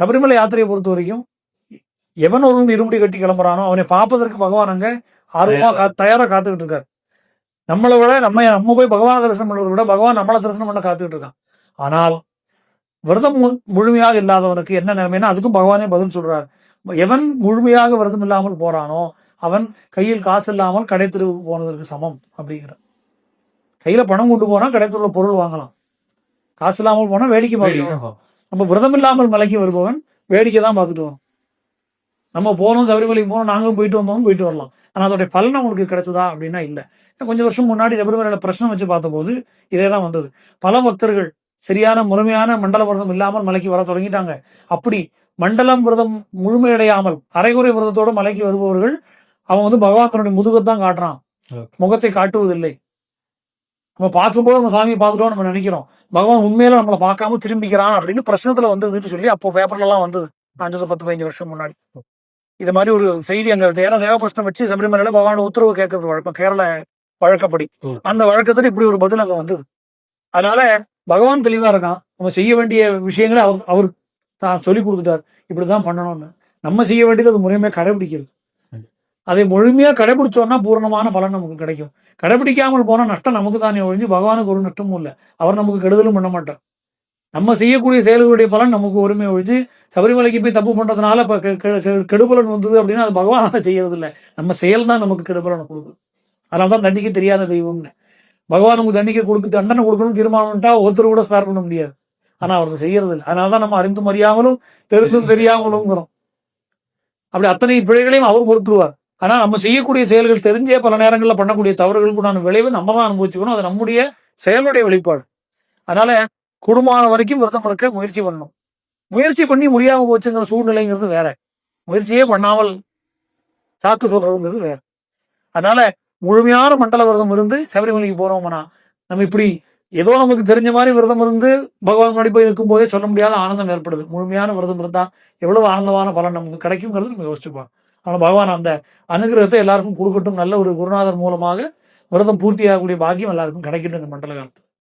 சபரிமலை யாத்திரையை பொறுத்த வரைக்கும் எவன் ஒருவன் இருமுடி கட்டி கிளம்புறானோ அவனை பார்ப்பதற்கு பகவான் அங்க ஆர்வமா கா தயாரா காத்துக்கிட்டு இருக்காரு. நம்மளை விட நம்ம நம்ம போய் பகவான் தரிசனம் பண்றதை விட பகவான் நம்மளை தரிசனம் பண்ண காத்துக்கிட்டு இருக்கான். ஆனால் விரதம் முழுமையாக இல்லாதவனுக்கு என்ன நிலைமைன்னா அதுக்கும் பகவானே பதில் சொல்றாரு. எவன் முழுமையாக விரதம் இல்லாமல் போறானோ அவன் கையில் காசு இல்லாமல் கடை போனதற்கு சமம் அப்படிங்கிற கையில பணம் கொண்டு போனா கடை தெருவுல பொருள் வாங்கலாம். காசு இல்லாமல் போனா வேடிக்கை பார்க்கலாம். நம்ம விரதம் இல்லாமல் மலைக்கு வருபவன் வேடிக்கை தான் பார்த்துட்டு வரோம். நம்ம போனோம் சபரிமலைக்கு போனோம் நாங்களும் போயிட்டு வந்தோம் போயிட்டு வரலாம். ஆனா அதோடைய பலன் உங்களுக்கு கிடைச்சதா அப்படின்னா இல்ல. கொஞ்சம் வருஷம் முன்னாடி சபரிமலையில பிரச்சனை வச்சு பார்த்தபோது இதே தான் வந்தது. பல பக்தர்கள் சரியான முழுமையான மண்டல விரதம் இல்லாமல் மலைக்கு வர தொடங்கிட்டாங்க. அப்படி மண்டலம் விரதம் முழுமையடையாமல் அரைகுறை விரதத்தோட மலைக்கு வருபவர்கள் அவன் வந்து பகவான் தன்னுடைய முதுகத்தான் காட்டுறான். முகத்தை காட்டுவதில்லை. நம்ம பார்க்கும்போது நம்ம சாமியை பார்த்துட்டோம் நம்ம நினைக்கிறோம். பகவான் உண்மையில நம்மளை பார்க்காம திரும்பிக்கிறான் அப்படின்னு பிரச்சனத்துல வந்ததுன்னு சொல்லி அப்போ பேப்பர்ல எல்லாம் வந்தது. அஞ்சு பத்து பதினஞ்சு வருஷம் முன்னாடி. இது மாதிரி ஒரு செய்தி அங்க. ஏன்னா தேவபிரஷ்னம் வச்சு சபரிமலையில பகவானோட உத்தரவு கேட்கறது வழக்கம். கேரள வழக்கப்படி. அந்த வழக்கத்துல இப்படி ஒரு பதில் அங்க வந்தது. அதனால பகவான் தெளிவா இருக்கான். நம்ம செய்ய வேண்டிய விஷயங்களை அவர் அவர் தான் சொல்லி கொடுத்துட்டார். இப்படிதான் பண்ணணும்னு. நம்ம செய்ய வேண்டியது அது முறையுமே கடைபிடிக்கிறது. அதை முழுமையா கடைபிடிச்சோன்னா பூர்ணமான பலன் நமக்கு கிடைக்கும். கடைபிடிக்காமல் போனால் நஷ்டம் நமக்கு தானே ஒழிஞ்சு பகவானுக்கு ஒரு நஷ்டமும் இல்லை. அவர் நமக்கு கெடுதலும் பண்ண மாட்டார். நம்ம செய்யக்கூடிய செயல்களுடைய பலன் நமக்கு ஒருமை ஒழிஞ்சு சபரிமலைக்கு போய் தப்பு பண்றதுனால இப்ப கெ- கெ- கெடுபலன் வந்தது அப்படின்னா அது பகவானால செய்யறது இல்லை நம்ம செயல் தான் நமக்கு கெடுபலனை கொடுக்குது. அதனால தான் தண்டிக்க தெரியாத தெய்வம்னு. பகவான் உங்களுக்கு தண்டிக்க கொடுக்க தண்டனை கொடுக்கணும் தீர்மானம்ட்டா ஒருத்தர் கூட ஸ்பேர் பண்ண முடியாது. ஆனா அவர் செய்யறது இல்லை அதனால தான் நம்ம அறிந்தும் அறியாமலும் தெரிந்தும் தெரியாமலும்ங்கிறோம். அப்படி அத்தனை பிழைகளையும் அவர் பொறுத்துருவார். ஆனால் நம்ம செய்யக்கூடிய செயல்கள் தெரிஞ்சே பல நேரங்களில் பண்ணக்கூடிய தவறுகளுக்குண்டான விளைவு நம்ம தான் அனுபவிச்சுக்கணும். அது நம்முடைய செயலுடைய வெளிப்பாடு. அதனால குடும்பமான வரைக்கும் விரதம் இருக்க முயற்சி பண்ணணும். முயற்சி பண்ணி முடியாம போச்சுங்கிற சூழ்நிலைங்கிறது வேற. முயற்சியே பண்ணாமல் சாக்கு சொல்றதுங்கிறது வேற. அதனால முழுமையான மண்டல விரதம் இருந்து சபரிமலைக்கு போறோம்னா நம்ம இப்படி ஏதோ நமக்கு தெரிஞ்ச மாதிரி விரதம் இருந்து பகவான் முன்னாடி போய் இருக்கும் போதே சொல்ல முடியாத ஆனந்தம் ஏற்படுது. முழுமையான விரதம் இருந்தா எவ்வளவு ஆனந்தமான பலன் நமக்கு கிடைக்குங்கிறது நம்ம யோசிச்சுப்போம் ஆனால் பகவான் அந்த அனுகிரகத்தை எல்லாருக்கும் கொடுக்கட்டும். நல்ல ஒரு குருநாதர் மூலமாக விரதம் பூர்த்தியாகக்கூடிய பாக்கியம் எல்லாருக்கும் கிடைக்கட்டும் இந்த மண்டல காலத்து